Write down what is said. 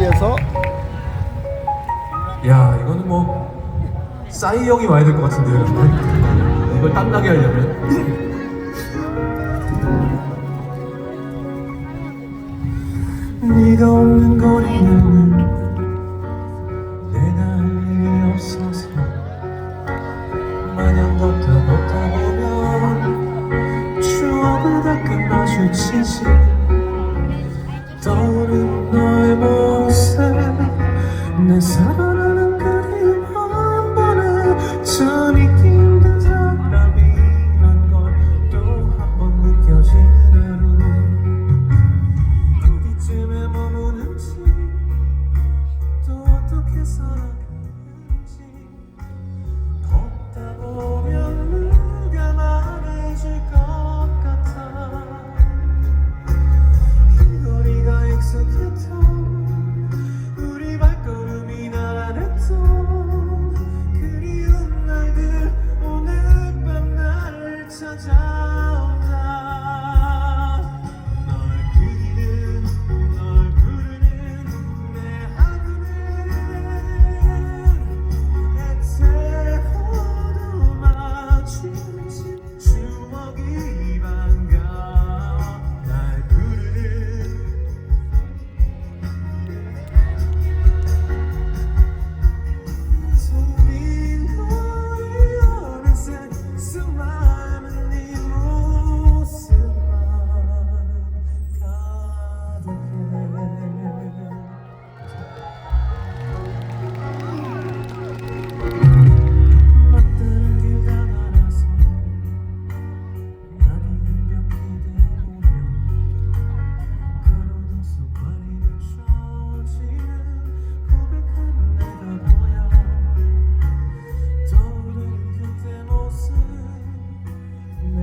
사이에서 야 이거는 뭐 싸이 형이 와야 될 것 같은데요. 이걸 땀나게 하려면. 네가 없는 거리는 내가 할 일이 없어서 마냥 걷다 걷다 보면 추억은 다 끝나줄지지